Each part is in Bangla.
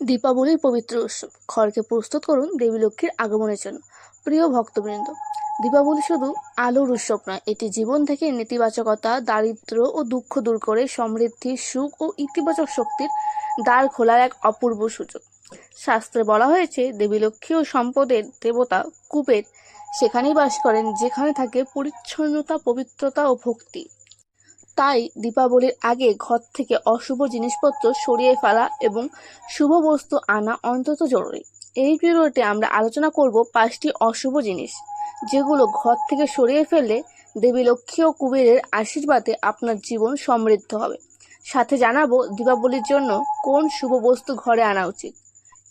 দীপাবলির পবিত্র উৎসব। ঘরকে প্রস্তুত করুন দেবী লক্ষ্মীর আগমনের জন্য। প্রিয় ভক্তবৃন্দ, দীপাবলি শুধু আলোর উৎসব নয়, এটি জীবন থেকে নেতিবাচকতা, দারিদ্র্য ও দুঃখ দূর করে সমৃদ্ধি, সুখ ও ইতিবাচক শক্তির দ্বার খোলার এক অপূর্ব সুযোগ। শাস্ত্রে বলা হয়েছে, দেবী লক্ষ্মী ও সম্পদের দেবতা কুবের সেখানেই বাস করেন, যেখানে থাকে পরিচ্ছন্নতা, পবিত্রতা ও ভক্তি। তাই দীপাবলির আগে ঘর থেকে অশুভ জিনিসপত্র সরিয়ে ফেলা এবং শুভ বস্তু আনা অন্তত জরুরি। এই ভিডিওতে আমরা আলোচনা করব পাঁচটি অশুভ জিনিস, যেগুলো ঘর থেকে সরিয়ে ফেললে দেবী লক্ষ্মী ও কুবেরের আশীর্বাদে আপনার জীবন সমৃদ্ধ হবে। সাথে জানাব দীপাবলির জন্য কোন শুভ বস্তু ঘরে আনা উচিত।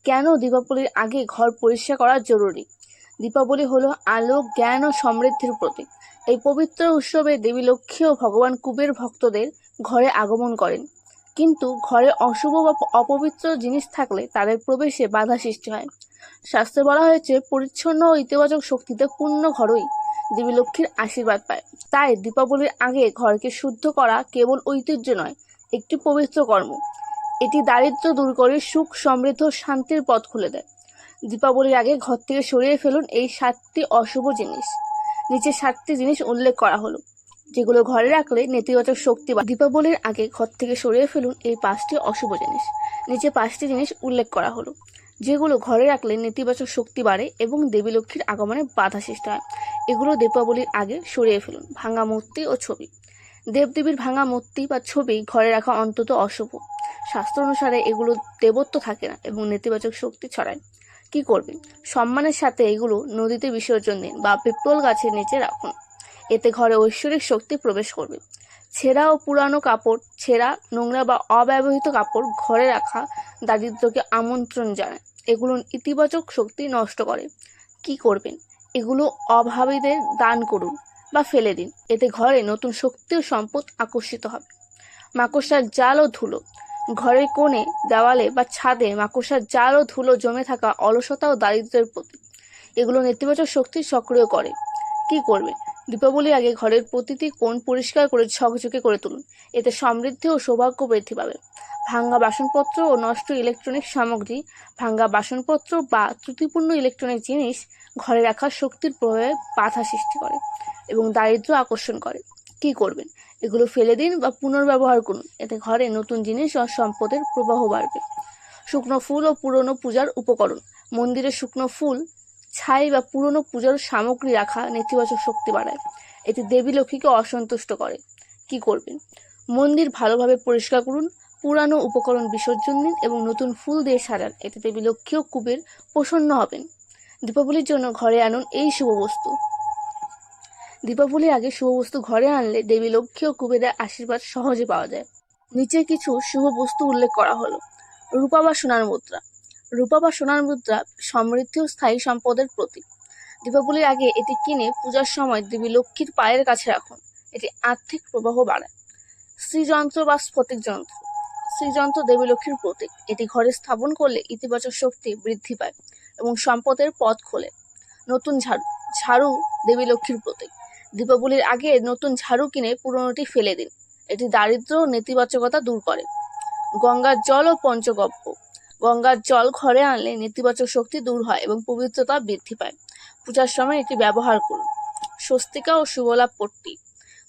কেন দীপাবলির আগে ঘর পরিষ্কার করা জরুরি? দীপাবলি হলো আলো জ্ঞান ও সমৃদ্ধির প্রতীক। এই পবিত্র উৎসবে দেবী লক্ষ্মী ও ভগবান কুবের ভক্তদের ঘরে আগমন করেন। কিন্তু ঘরে অশুভ বা অপবিত্র জিনিস থাকলে তাদের প্রবেশে বাধা সৃষ্টি হয়। শাস্ত্রে বলা হয়েছে, পরিচ্ছন্ন ও ইতিবাচক শক্তিতে পূর্ণ ঘরই দেবী লক্ষ্মীর আশীর্বাদ পায়। তাই দীপাবলির আগে ঘরকে শুদ্ধ করা কেবল ঐতিহ্য নয়, একটি পবিত্র কর্ম। এটি দারিদ্র্য দূর করে সুখ, সমৃদ্ধ শান্তির পথ খুলে দেয়। দীপাবলির আগে ঘর থেকে সরিয়ে ফেলুন এই সাতটি অশুভ জিনিস। নিচে সাতটি জিনিস উল্লেখ করা হলো। যেগুলো ঘরে রাখলে নেতিবাচক শক্তি বা দীপাবলির আগে ঘর থেকে সরিয়ে ফেলুন এই পাঁচটি অশুভ জিনিস। নিচে পাঁচটি জিনিস উল্লেখ করা হলো। যেগুলো ঘরে রাখলে নেতিবাচক শক্তি বাড়ে এবং দেবী লক্ষ্মীর আগমনে বাধা সৃষ্টি হয়। এগুলো দীপাবলির আগে সরিয়ে ফেলুন। ভাঙা মূর্তি ও ছবি। দেবদেবীর ভাঙা মূর্তি বা ছবি ঘরে রাখা অন্তত অশুভ। শাস্ত্র অনুসারে এগুলো দেবত্ব থাকে না এবং নেতিবাচক শক্তি ছড়ায়। কি করবেন সম্মানের সাথে এগুলো নদীতে বিসর্জন দিন বা পিপল গাছের নিচে রাখুন। এতে ঘরে ঐশ্বরিক শক্তি প্রবেশ করবে। ছেঁড়া ও পুরানো কাপড়, ছেঁড়া, নোংরা বা অব্যবহৃত কাপড় ঘরে রাখা দারিদ্রকে আমন্ত্রণ জানায়। এগুলো ইতিবাচক শক্তি নষ্ট করে। কি করবেন? এগুলো অভাবীদের দান করুন বা ফেলে দিন। এতে ঘরে নতুন শক্তি ও সম্পদ আকর্ষিত হবে। মাকড়সার জাল ও ধুলো। ঘরের কোণে, দেওয়ালে বা ছাদে মাকড়সার জাল ও ধুলো জমে থাকা অলসতা ও দারিদ্র্যের প্রতি। এগুলো নেতিবাচক শক্তি সক্রিয় করে। কি করবে? দীপাবলির আগে ঘরের প্রতিটি কোণ পরিষ্কার করে ঝকঝকে করে তুলুন। এতে সমৃদ্ধি ও সৌভাগ্য বৃদ্ধি পাবে। ভাঙ্গা বাসনপত্র ও নষ্ট ইলেকট্রনিক সামগ্রী, ভাঙ্গা বাসনপত্র বা ত্রুটিপূর্ণ ইলেকট্রনিক জিনিস ঘরে রাখার শক্তির প্রভাবে বাধা সৃষ্টি করে এবং দারিদ্র্য আকর্ষণ করে। কি করবেন? এগুলো ফেলে দিন বা পুনর্ব্যবহার করুন। এতে ঘরে নতুন জিনিস ও সম্পদের প্রবাহ বাড়বে। শুকনো ফুল ও পুরনো পূজার উপকরণ। মন্দিরে শুকনো ফুল, ছাই বা পুরনো পূজার সামগ্রী রাখা নেতিবাচক শক্তি বাড়ায়। এতে দেবী লক্ষ্মীকে অসন্তুষ্ট করে। কি করবেন? মন্দির ভালোভাবে পরিষ্কার করুন, পুরানো উপকরণ বিসর্জন দিন এবং নতুন ফুল দিয়ে সাজান। এতে দেবী লক্ষ্মী ও কুবের প্রসন্ন হবেন। দীপাবলির জন্য ঘরে আনুন এই শুভ বস্তু। দীপাবলির আগে শুভ বস্তু ঘরে আনলে দেবী লক্ষ্মী ও কুবেরের আশীর্বাদ সহজে পাওয়া যায়। নিচে কিছু শুভ বস্তু উল্লেখ করা হলো। রূপা বা সোনার মুদ্রা। রূপা বা সোনার মুদ্রা সমৃদ্ধি ও স্থায়ী সম্পদের প্রতীক। দীপাবলির আগে এটি কিনে পূজার সময় দেবী লক্ষ্মীর পায়ের কাছে রাখুন। এটি আর্থিক প্রবাহ বাড়ায়। শ্রীযন্ত্র বা স্ফটিক যন্ত্র। শ্রীযন্ত্র দেবী লক্ষ্মীর প্রতীক। এটি ঘরে স্থাপন করলে ইতিবাচক শক্তি বৃদ্ধি পায় এবং সম্পদের পথ খোলে। নতুন ঝাড়ু। ঝাড়ু দেবী লক্ষ্মীর প্রতীক। দীপাবলির আগে নতুন ঝাড়ু কিনে পুরনোটি ফেলে দিন। এটি দারিদ্র্য ও নেতিবাচকতা দূর করে। গঙ্গার জল ও পঞ্চগব্য। গঙ্গার জল ঘরে আনলে নেতিবাচক শক্তি দূর হয় এবং পবিত্রতা বৃদ্ধি পায়। পূজার সময় এটি ব্যবহার করুন। স্বস্তিকা ও শুভলাভ পট্টি।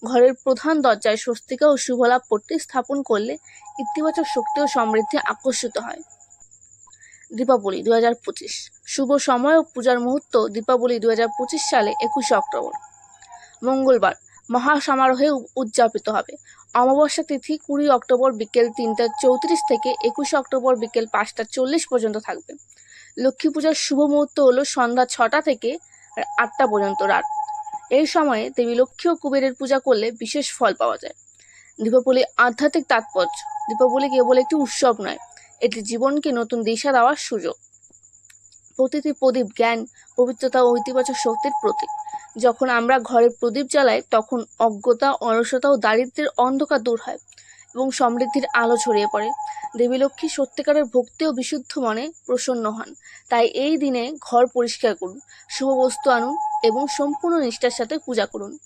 ঘরের প্রধান দরজায় স্বস্তিকা ও শুভলাভ পট্টি স্থাপন করলে ইতিবাচক শক্তি ও সমৃদ্ধি আকর্ষিত হয়। দীপাবলি দু হাজার পঁচিশ। শুভ সময় ও পূজার মুহূর্ত দীপাবলি দু হাজার পঁচিশ সালে একুশে অক্টোবর। মঙ্গলবার মহাসমারোহে উদযাপিত হবে। অমাবস্যা তিথি কুড়ি অক্টোবর বিকেল তিনটা চৌত্রিশ থেকে একুশে অক্টোবর বিকেল পাঁচটা চল্লিশ পর্যন্ত থাকবে। লক্ষ্মী পূজার শুভ মুহূর্ত হলো সন্ধ্যা ছটা থেকে আটটা পর্যন্ত রাত। এই সময়ে দেবী লক্ষ্মী ও কুবেরের পূজা করলে বিশেষ ফল পাওয়া যায়। দীপাবলি আধ্যাত্মিক তাৎপর্য। দীপাবলি কেবল একটি উৎসব নয়, এটি জীবনকে নতুন দিশা দেওয়ার সুযোগ। প্রতিটি প্রদীপ জ্ঞান, পবিত্রতা ও ইতিবাচক শক্তির প্রতীক। যখন আমরা ঘরে প্রদীপ জ্বালাই, তখন অজ্ঞতা অলসতা ও দারিদ্রের অন্ধকার দূর হয় এবং সমৃদ্ধির আলো ছড়িয়ে পড়ে। দেবী লক্ষ্মী সত্যিকারের ভক্তি ও বিশুদ্ধ মনে প্রসন্ন হন। তাই এই দিনে ঘর পরিষ্কার করুন, শুভ বস্তু আনুন এবং সম্পূর্ণ নিষ্ঠার সাথে পূজা করুন।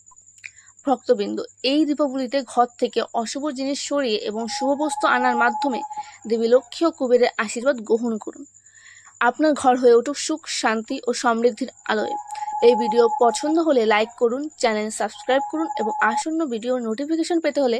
ভক্তবৃন্দ, এই দীপাবলিতে ঘর থেকে অশুভ জিনিস সরিয়ে এবং শুভ বস্তু আনার মাধ্যমে দেবী লক্ষ্মী ও কুবেরের আশীর্বাদ গ্রহণ করুন। আপনার ঘর হয়ে উঠুক সুখ, শান্তি ও সমৃদ্ধির আলোয়। এই ভিডিও পছন্দ হলে লাইক করুন চ্যানেল সাবস্ক্রাইব করুন এবং আসন্ন ভিডিও নোটিফিকেশন পেতে হলে